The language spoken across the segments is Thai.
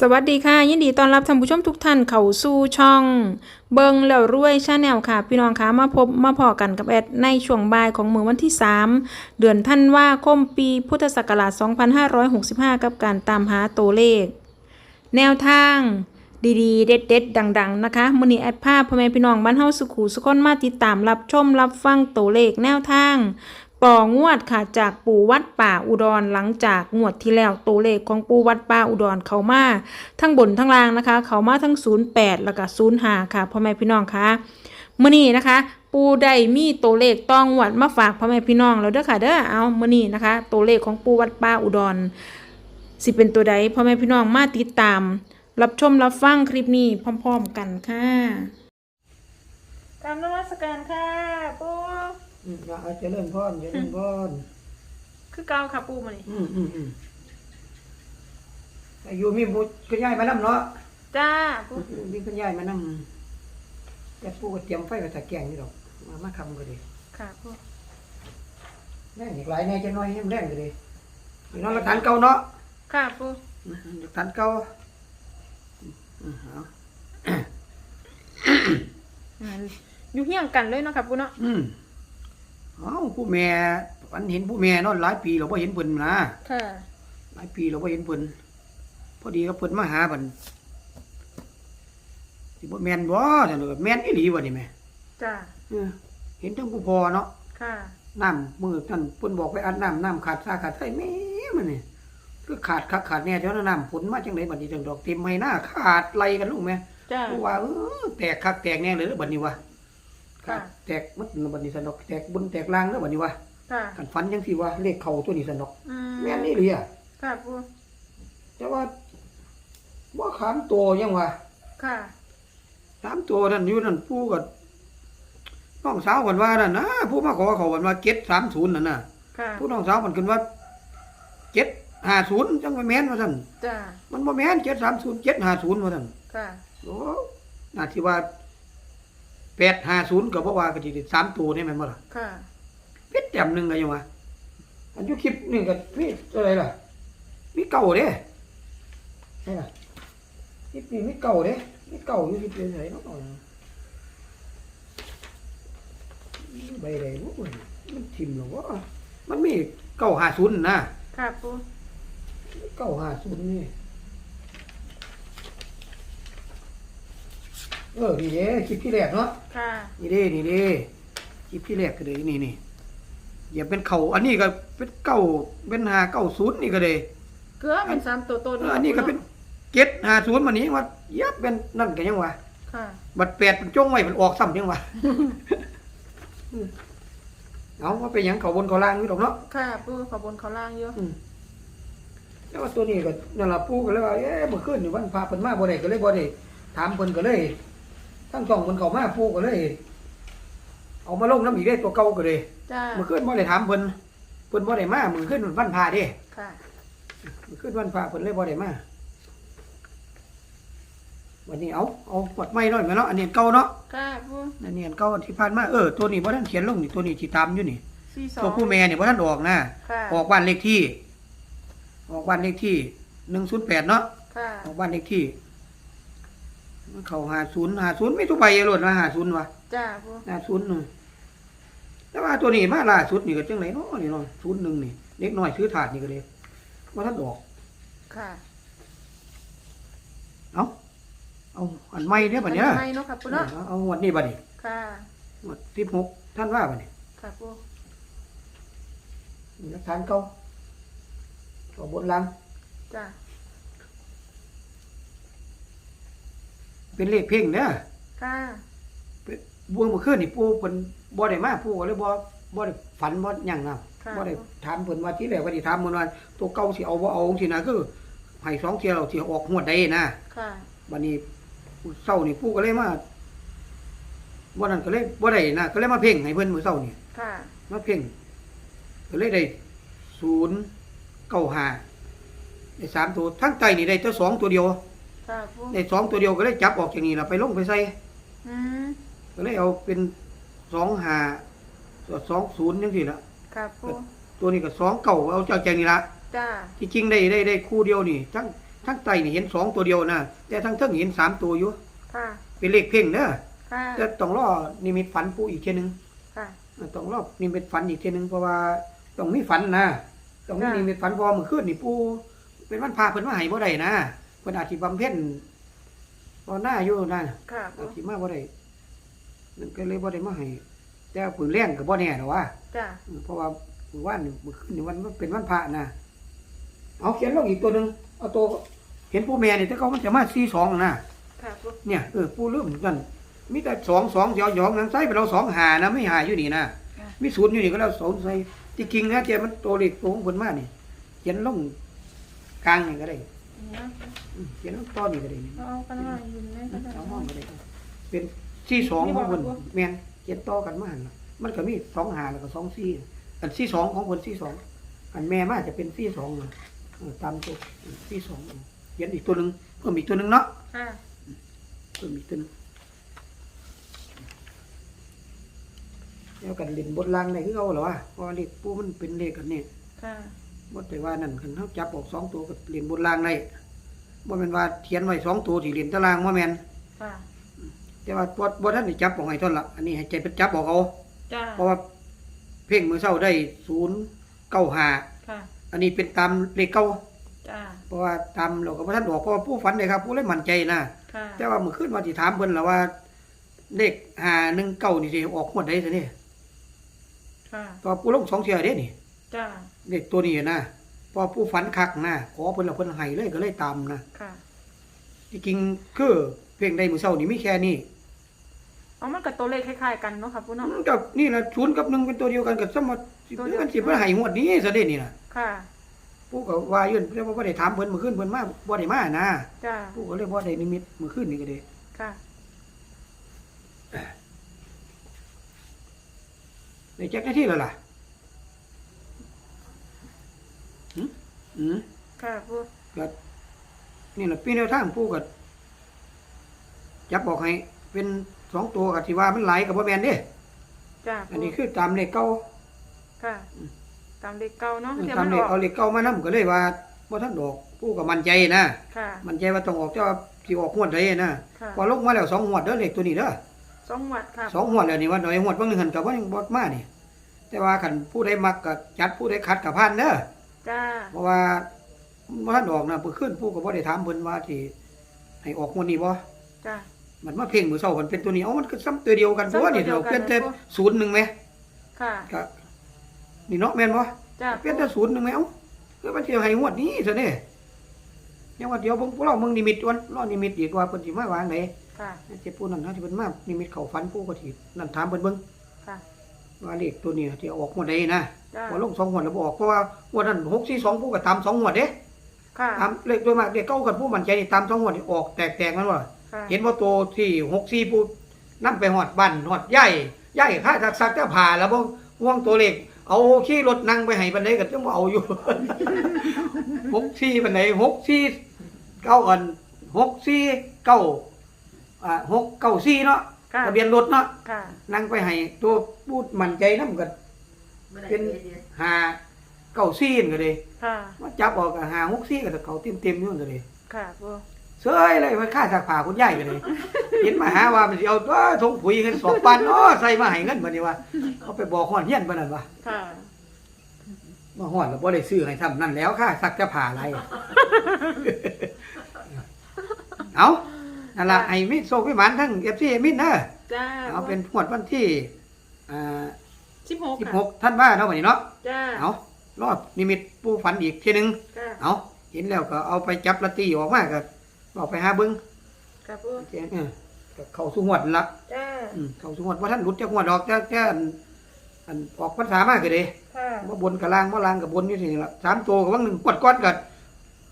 สวัสดีค่ะ ยินดีต้อนรับท่านผู้ชมทุกท่านเข้าสู่ช่อง เบิงแล้วรวยชาแนลค่ะ พี่น้องคะมาพบมาพอกันกับแอดในช่วงบ่ายของมือวันที่ 3 เดือนธันวาคมปีพุทธศักราช 2565 กับการตามหาตัวเลข แนวทาง ดีๆ เด็ดๆ ดัง ๆ นะคะมือนี้แอดภาพพ่อแม่พี่น้องบ้านเฮาสุขูสุคนมาติดตามรับชมรับฟังตัวเลขแนวทาง ป่องวดค่ะจากปู่วัดป่าอุดรหลังจากงวดที่แล้วตัวเลขของปู่วัดป่าอุดรเขามาทั้งบนทั้งล่างนะคะ เขามาทั้ง 08 แล้วก็05ค่ะพ่อแม่พี่น้องคะมื้อนี้นะคะ ปู่ได้มีตัวเลขต้องวดมาฝากพ่อแม่พี่น้องแล้วเด้อค่ะเด้อเอามื้อนี้นะคะตัวเลขของปู่วัดป่าอุดรสิเป็นตัวใดพ่อแม่พี่น้องมาติดตาม รับชมรับฟังคลิปนี้พร้อม ๆ กันค่ะตามนวัตการค่ะปู่ อืมว่าเอาเจริญพรเจริญพรคือเก่าค่ะปู่มื้อนี้อืมอืมอืมอายุมีบุตรคุณยายมานำเนาะจ้าปู่มีคุณยายมานำแต่ปู่ก็เตรียมไฟไว้ตะแกรงนี่ดอกมามาคำก็ดีค่ะปู่แรงอีกหลายแน่จะน้อยให้มันแรงก็ดีพี่น้องหลักฐานเก่าเนาะค่ะปู่อืมหลักฐานเก่าอืมเอาอ่าอยู่เฮียงกันเลยเนาะค่ะปู่เนาะอืม เอาผู้แม่ฝันเห็นผู้แม่เนาะหลายปีเราไ่เห็นเพิ่นนะค่ะ หลายปีเราไ่เห็นเพิ่นพอดีก็เพิ่นมาหาเพิ่นสิบ่แม่นบ่ซั่นเด้อแม่นอีหลีบ่นี่แม่จ้า เออเห็นทั้งผู้พอเนาะ ค่ะ น้ำมือนั่นเพิ่นบอกไปอัดน้ำน้ำขาดซาขาดไส้แม่มันนี่คือขาดคักขาดแน่เท่านั้นน้ำฝนมาจังไดบัดนี้จังดอกเต็มให้หน้าขาดไหลกันลูกแม่จ้า ผู้ว่าเออแตกคักแตกแน่เลยเด้อบัดนี้วะ ค่ะ แตกมัดบัดนี้สนดอกแตกบนแตกล่างเด้อบัดนี้วะค่ะ กันฝันจังซี่ว่าเลขเข้าตัวนี้สนดอกอืมแม่นนี่เลยอะค่ะปู่แต่ว่าบ่ขามตัวยังวะค่ะ สามตัวนั่นอยู่นั่นผู้ก็น้องสาวกันว่านั่นนะผู้มาขอเขากันว่า730นั่นน่ะ ค่ะผู้น้องสาวมันขึ้นว่าเจ็ดห้าศูนย์จังว่าแม่นว่าท่านจ้ามันบ่แม่นเจ็ดสามศูนย์เจ็ดห้าศูนย์ว่าท่านค่ะ โอ้น่าที่ว่า แปดห้าศูนย์ก็บ่ว่าก็สิได้สามตัวนี่แม่นบ่ล่ะค่ะเพชรแต้มหนึงก็ยังว่าอันอยู่คลิปนี่ก็มีอะไรล่ะมีเก่าเด้ใช่ล่ะคลิปนี้มีเก่าเด้มีเก่าอยู่คลิปนี้ไหนเนาะใบใดบ่มันทิ่มหรอวะมันมีเก้าห้าศูนย์นะค่ะปู่เก้าห้าศูนย์นี่ เออนี่เด้คลิปที่แรกเนาะค่ะ นี่เด้นี่เด้คลิปที่แรกก็เลยนี่นี่อย่าเป็นเขาอันนี้ก็เป็นเก้าเป็นห้าเก้าศูนย์นี่ก็เลยเกลือเป็นสามตัวตนเอออันนี้ก็เป็นเจ็ดห้าศูนย์มันนี้ว่าเยับเป็นนั่นกันยังวะค่ะบัดแปดมันจ้องไว้มันออกซ้ำยังวะอืมเอาว่าเป็นหยังเขาบนเขาล่างอยู่ดอกเนาะค่ะปู่ขอบนเขาล่างอยู่อืมแล้วว่าตัวนี้ก็นั่นล่ะปู่ก็เลยว่าเอ๊ะเมื่อคืนนี่วันพาเพิ่นมาบ่ได้ก็เลยบ่ได้ถามเพิ่นก็เลย ทั้งสองเพิ่นเข้ามาปู่ก็เลย เอามาลงน้ำอีกได้ตัวเก่าก็เลยจ้าเมื่อคืนบ่ได้ถามเพิ่นเพิ่นบ่ได้มามื้อคืนวันพาเด้ค่ะเมื่อคืนวันพาเพิ่นเลยบ่ได้มาวันนี้เอาเอาปลดไม้หน่อยแม่เนาะอันนี้เก่าเนาะค่ะปู่อันนี้อันเก่าอันที่ผ่านมาเออตัวนี้บ่ทันเขียนลงนี่ตัวนี้สิตามอยู่นี่ สี่สอตัวงผู้แม่นี่บ่ทันออกนะค่ะออกบ้านเลขที่ ออกบ้านเลขที่108เนาะ ค่ะ ออกบ้านเลขที่ มันเข้า50 50ไม่ทุกใบเลยโลดว่า50ว่ะจ้าปู่50นึงแต่ว่าตัวนี้มาล่าสุดนี่ก็จังไดเนาะนี่เนาะ01นี่เด็กน้อยซื้อถาดนี่ก็เลยบ่ทันออก ค่ะ เอาเอาอันใหม่เด้อบัดเนี้ยทำไมเนาะค่ะปู่เนาะเอาเอางวดนี้บัดนี้ค่ะงวด16ท่านว่าบัดนี้ค่ะปู่มีหลักฐานเก่าเอาบนหลังจ้า เป็นเลขเพ่งเด้อค่ะบวงเมื่อคืนนี่ปู่เพิ่นบ่ได้มาปู่ก็เลยบ่บ่ได้ฝันบ่หยังนำค่ะบ่ได้ถามเพิ่นว่าที่แรกว่าสิถามเพิ่นว่าตัวเก่าสิเอาบ่เอาจังซี่นะคือให้สองเที่ยวสิออกงวดใดนะค่ะบัดนี้เช้านี่ปู่ก็เลยมาบ่นั้นก็เลยบ่ได้นะก็เลยมาเพ่งให้เพิ่นมื้อเช้านี่ค่ะมาเพ่งก็เลยได้ศูนย์เก้าห้าได้สามตัวทั้งไตนี่ได้แต่สองตัวเดียว ค่ะปู่ได้สองตัวเดียวก็เลยจับออกจากนี่แล้วไปลงไปใส่อืมก็เลยเอาเป็นสองห้าสองศูนย์จังซี่ละค่ะปู่ตัวนี้ก็สองเก่าเอาจากจากนี่ละจ้าที่จริงได้ได้ได้คู่เดียวนี่ ทั้งทั้งไตนี่เห็นสองตัวเดียวนะแต่ทั้งเทิงเห็นสามตัวอยู่ค่ะเป็นเลขเพ่งเด้อค่ะจะต้องรอนิมิตฝันปูอีกเทียหนึงค่ะต้องรอนิมิตฝันอีกเทียหนึงเพราะว่าต้องมีฝันนะต้องมีค่ะนิมิตฝันเพอเมื่อคืนนี่ปูเป็นวันพาเพิ่นมาให้บ่ได้นะ เพิ่นอาจสิบำเพ็ญตอนหน้าอยู่นะค่ะปูอาจสิมาบ่ได้นั่นก็เลยบ่ได้มาให้แต่ว่าปืนแรงก็บ่แน่ดอกว่า จ้าเพราะว่ามื้อวานนี่มื้อคืนนี่วันมันเป็นวันพระนะเอาเขียนลงอีกตัวหนึงเอาตัวเห็นผู้แม่นี่แต่เขามันจะมา42นะค่ะปูเนี่ยเออผู้ลืมนั่นมีแต่สองสองหยองหยองนังไส้ไปเราสองหานะไม่หาอยู่นี่นะมีศูนย์อยู่นี่ก็เราสองใส่ที่จริงนะเจ้ามันตัวเล็กตัวของคนมากนี่เขียนลงกลางนี่ก็ได้ อืมเขียนลงต้นนี่ก็ได้นี่เอากันมาอยู่ในกระดาษเอาห้องก็ได้เป็นสี่สองของคนนี่บอกว่าแมนเขียนต่อกันมาหั่นล่ะมันก็มีสองหาแล้วก็สองสี่อันสี่สองของคนสี่สองอันแม่มาจะเป็นสี่สองน่ะเออตามตัวสี่สองเขียนอีกตัวหนึ่งเพิ่มอีกตัวหนึ่งเนาะค่ะเพิ่มอีกตัวหนึงแล้วกันเล่นบทลางไหนคือเอาเหรอวะเพราะว่าเลขปูมันเป็นเลขกันนี่ค่ะ บทไปว่านั่นคันเขาจับออกสองตัวก็เล่นบทลางได้บ่แม่นว่าเขียนไว้สองตัวที่เล่นตารางบ่แม่นค่ะแต่ว่าบ่บ่ทันได้จับออกให้เท่านั้นละอันนี้ให้ใจเป็นจับออกเอาจ้าเพราะว่าเพ่งมือเช้าได้ศูนย์เก้าห้าค่ะอันนี้เป็นตามเลขเก้าจ้าเพราะว่าตามเราก็บ่ทันออกเพราะว่าผู้ฝันเลยครับ ผู้เลยมั่นใจนะค่ะแต่ว่าเมื่อคืนว่าสิถามเพิ่นล่ะว่าเลขห้าหนึ่งเก้านี่สิออกงวดใดซะนี่ค่ะก็ผู้ลงสองเที่ยเด้นี่ จ้าเลขตัวนี้นะเพอผู้ฝันคักนะขอเพิ่นและเพิ่นให้เลยก็เลยตามนะค่ะที่จริงคือเพียงใดมื้อเช้านี่มีแค่นี้เอามันกับตัวเลขคล้ายๆกันเนาะค่ะปูเนาะมันกับนี่ล่ะศูนย์กับหนึ่งเป็นตัวเดียวกันกับสมมุติสิตัวเดียวมันสิเพิ่นให้งวดนี้ซะเด้นี่น่ะค่ะผู้ก็ว่าอยู่แต่ว่าบ่ได้ถามเพิ่นเมื่อคืนเพิ่นมาบ่ได้มานะจ้าผู้ก็เลยบ่ได้นิมิตเมื่อคืนนี่ก็ได้ค่ะได้แจ็คหน้าที่แล้วล่ะ อืมค่ะปูก็นี่แหละปีแนวทางผู้ก็จับบอกให้ เป็นสองตัวกับที่ว่ามันไหลายกับว่าแมนเด้จ้าอันนี้คือตามเลขเก้าค่ะตามเลขเก่าเนาะเดี๋ยวตามัมนเลอขอกเอาเลขเก้ามานํก็เลยว่าบ่ท่านดอกผู้ก็มั่นใจนะค่ะ มั่นใจว่าต้องออกเจ้าสิออกงวดใดนะค่ะพอลงมาแล้วสองงวดเด้อเลขตัวนี้เด้อ สองวัดค่ะสองงวดแล้วนี่ว่าหน่อยงวดบางหนึงหันกับว่ายังบ่มานี่แต่ว่าคันผู้ใดมักก็จัดผู้ใดขัดก็ผ่านเด้อ จ้าเพราะว่าบ่ท่านออกนะเพิ่นขึ้นผู้ก็บ่ได้ถามเพิ่นว่าสิให้ออกงวดนี้บ่จ้ามันมาเพ่งมือเศร้ามันเป็นตัวนี้เอามันก็ซ้ำตัวเดียวกันเพราะว่าซ้ำตัวนี่เดียเราวกันเปลี่ยนแต่เลยบ่ศูนย์หนึ่งไหมค่ะก็นี่เนาะแม่นบ่จ้าเปลี่ยนแต่ศูนย์หนึ่งไหมเอ้าคือมันสิให้งวดนี้ซะเด้ยังว่าเดี๋ยวเบิ่งพวกเราเมืองนิมิตวันรอนิมิตอีกว่าเพิ่นสิมาวางไหนค่ะเจ็บผู้นั้นนะที่เพิ่นมานิมิตเข้าฝันผู้ก็สินั่นถามเพิ่นเบิ่งค่ะ ว่าเลขตัวนี้ที่ออกงวดใดนะจ้าบ่ลงสองงวดแล้วบ่ออกเพราะว่างวดนั้น642ผู้ก็ตามสองงวดเด้ค่ะตามเลขโดยมากเลขเก้ากันผู้มั่นใจนี่ตามสองงวดนี่ออกแตกๆมันว่า ค่ะเห็นว่าตัวที่หกสี่ผู้นั่ไปหอดบ้านหอดย่ายย่ายข้าซักซักจะผ่าแล้วบ่ห่วงตัวเล็กเอาขี่รถนั่งไปให้บันไดก็จังบ่เอาอยู่ หกสี่บันไดหกสี่เก้าอันหกสี่เก้าอ่าหกเก้าสี่เนาะ ค่ะ ทะเบียนรถเนาะค่ะ นั่งไปให้ตัวพูดมั่นใจนำกันเป็นหาเก้าสี่นั่นก็เลยค่ะมาจับออกก็หาหกสี่ก็เขาเต็มๆอยู่นั่นก็เลยค่ะปูเสยเลยมันค่าสักผ้าคุณยายกันเลยเห็นมาหาว่ามันสิเอาตัวทงปุ๋ยเงินสองปันอ๋อใส่มาให้เงินบัดนี้ว่าเอาไปบอกฮอดเฮียนบัดนั้นว่าค่ะมาฮอดแล้วบ่ได้ซื้อให้ทำนั่นแล้วค่าสักจะผ้าอะไร เอา นั่นล่ะให้มีโชคมีหมานทั้ง FC มินเด้อจ้าเอาเป็นงวดวันที่อ่าสิบหกค่ะ16ท่านว่าเนาะบัดนี้เนาะจ้าเอารอบนิมิตปูฝันอีกทีหนึงค่ะเอาเห็นแล้วก็เอาไปจับลอตเตอรี่ออกมาก็เอาไปหาเบิ่งค่ะปูเออก็เข้าสู่งวดนั่นละจ้าอืมเข้าสู่งวดว่าท่านหลุดจากงวดดอกจะจะอันอันออกพรรษามากก็เลยค่ะว่าบนกับล่างว่าล่างกับบนนี่สิละสามตัวกับว่างหนึ่งกวดก้อนกับ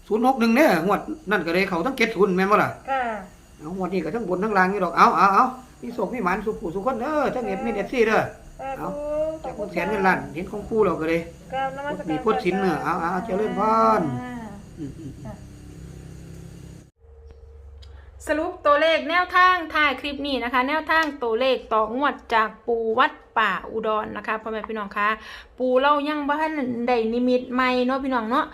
ศูนย์หกหนึ่งเนี่ยงวดนั่นก็เลยเขาทั้งเก็ดศูนย์แม่นบ่ล่ะค่ะ เอางวดนี้ก็ทั้งบนทั้งล่างนี่ดอกเอาเอาเอามีโศกมีหมันสุขผู้สุขคนเด้อทั้งเอ็ดมีเอ็ดซี่เด้อค่ะเอาปูแต่คนแสนเงินล้านเห็นของกู้เราก็เลยกราบนมัสการมีพุทธศิลป์เนอะเอาเอาเอาเจริญพรอ่าอืมอืมสรุปตัวเลขแนวทางถ่ายคลิปนี้นะคะ แนวทางตัวเลขต่องวดจากปูวัดป่าอุดรนะคะพ่อแม่พี่น้องคะปูเรายังบ้านได้นิมิตใหม่เนาะพี่น้องเนาะ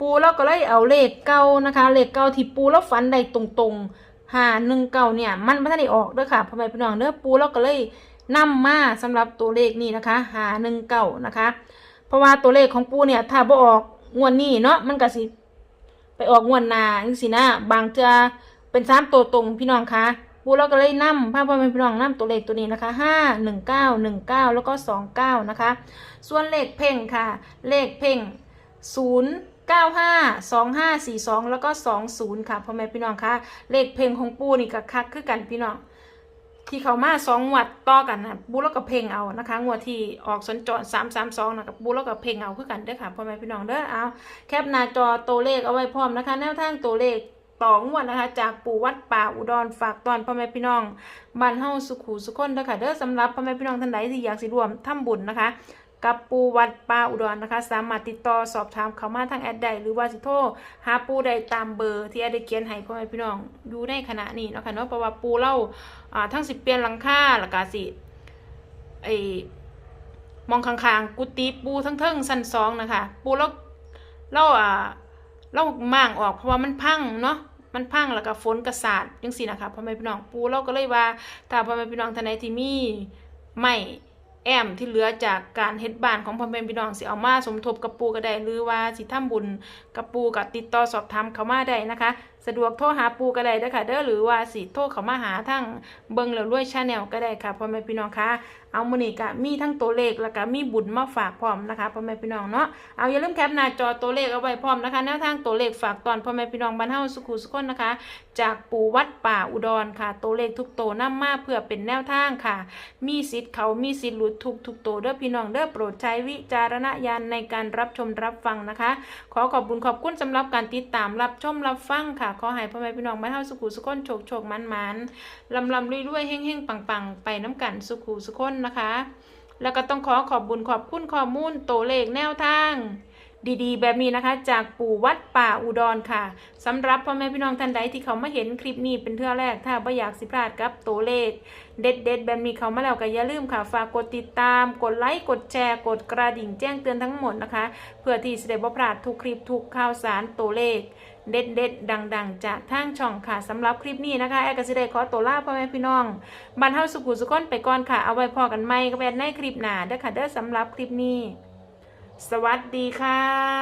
ปูแล้วก็เลยเอาเลขเก้านะคะ เลขเก้าที่ปูแล้วฝันได้ตรงๆ หาหนึ่งเก้าเนี่ย มันไม่ได้ออกด้อค่ะพ่อแม่พี่น้องเด้อปูแล้วก็เลยนำมาสำหรับตัวเลขนี้นะคะหาหนึ่งเก้านะคะ เพราะว่าตัวเลขของปูเนี่ย ถ้าบ่ออกงวดนี้เนาะมันก็สิไปออกงวดหน้าจังซี่นะบางเทือเป็นสามตัวตรงพี่น้องคะปูเราก็เลยนำพาพ่อแม่พี่น้องนำตัวเลขตัวนี้นะคะห้าหนึ่งเก้าหนึ่งเก้าแล้วก็สองเก้านะคะ ส่วนเลขเพ่งค่ะ เลขเพ่งศูนย์ เก้าห้าสองห้าสี่สองแล้วก็สองศูนย์ค่ะพ่อแม่พี่น้องคะเลขเพ่งของปูนี่ก็คักคือกันพี่น้องที่เขามาสองงวดต่อกันนะบูแล้วก็เพลงเอานะคะงวดที่ออกสัญจรสามสามสองนะกับบูแล้วก็เพลงเอาคือกันเด้อค่ะพ่อแม่พี่น้องเด้อเอาแคปหน้าจอตัวเลขเอาไว้พร้อมนะคะ แนวทางตัวเลขต่องวดนะคะ จากปู่วัดป่าอุดรฝากตอนพ่อแม่พี่น้องบ้านเฮาสุขูสุขคนเด้อค่ะเด้อสำหรับพ่อแม่พี่น้องท่านใดที่อยากสิร่วมทำบุญนะคะ กับปูวัดป่าอุดรนะคะ สามารถติดต่อสอบถามเขามาทางแอดใดหรือว่าสิโทรหาปูใดตามเบอร์ที่แอดได้เขียนให้พ่อแม่พี่น้องอยู่ในขณะนี้เนาะค่ะเนาะเพราะว่าปูเล่าอ่าทั้งสิบเปลี่ยนหลังคาแล้วก็สิไอมองข้างๆกุฏิปูทั้งเทิงสั้นสองนะคะ ปูเล่าเล่าอ่าเล่าม่างออกเพราะว่ามันพังเนาะมันพังแล้วก็ฝนกระสาดจังซี่นะคะพ่อแม่พี่น้องปูเล่าก็เลยว่าถ้าพ่อแม่พี่น้องท่านใดที่มีไม่ แอมที่เหลือจากการเฮ็ดบ้านของพ่อแม่พี่น้องสิเอามาสมทบกับปูก็ได้หรือว่าสิทำบุญกับปูก็ติดต่อสอบถามเขามาได้นะคะสะดวกโทรหาปูก็ได้เด้อค่ะเด้อหรือว่าสิโทรเขามาหาทางเบิงแล้วรวยชาแนลก็ได้ค่ะพ่อแม่พี่น้องคะเอามือนี้ก็มีทั้งตัวเลขแล้วก็มีบุญมาฝากพร้อมนะคะพ่อแม่พี่น้องเนาะเอาอย่าลืมแคปหน้าจอตัวเลขเอาไว้พร้อมนะคะแนวทางตัวเลขฝากตอนพ่อแม่พี่น้องบ้านเฮาสุขุสุขคนนะคะ จากปู่วัดป่าอุดรค่ะ ตัวเลขทุกตัวนํมาเพื่อเป็นแนวทางค่ะ มีสิทธิ์เขามีสิทธิ์หลุดทุกทุกตัวเด้อพี่น้องเด้อโปรดใช้วิจารณญาณในการรับชมรับฟังนะคะ ขอขอบคุณขอบคุณสำหรับการติดตามรับชมรับฟังค่ะขอให้พ่อแม่พี่น้องบ้านเฮาสุขุสุขคนโชคโชคมันมันลำลำรวยรวยเฮงเฮงปังปังไปน้ำกันสุขุสุขคนนะคะ แล้วก็ต้องขอขอบบุญขอบคุณข้อมูลตัวเลขแนวทางดีๆ แบบนี้นะคะ จากปู่วัดป่าอุดรค่ะสำหรับพ่อแม่พี่น้องท่านใดที่เขามาเห็นคลิปนี้เป็นเทื่อแรก ถ้าไม่อยากสิพลาดกับตัวเลข เด็ดๆแบบนี้เขามาแล้วก็อย่าลืมค่ะ ฝากกดติดตาม กดไลค์ กดแชร์ กดกระดิ่งแจ้งเตือนทั้งหมดนะคะ เพื่อที่จะได้บ่พลาดทุกคลิปทุกข่าวสารตัวเลข เด็ดเด็ดดัง ๆ จากทางช่องค่ะสำหรับคลิปนี้นะคะ แอร์กสิได้ขอตัวลาพ่อแม่พี่น้องบันเทาสุขุสุขนไปก่อนค่ะ เอาไว้พอกันไหมก็แบนในคลิปหน้าเด้อค่ะเด้อสำหรับคลิปนี้ สวัสดีค่ะ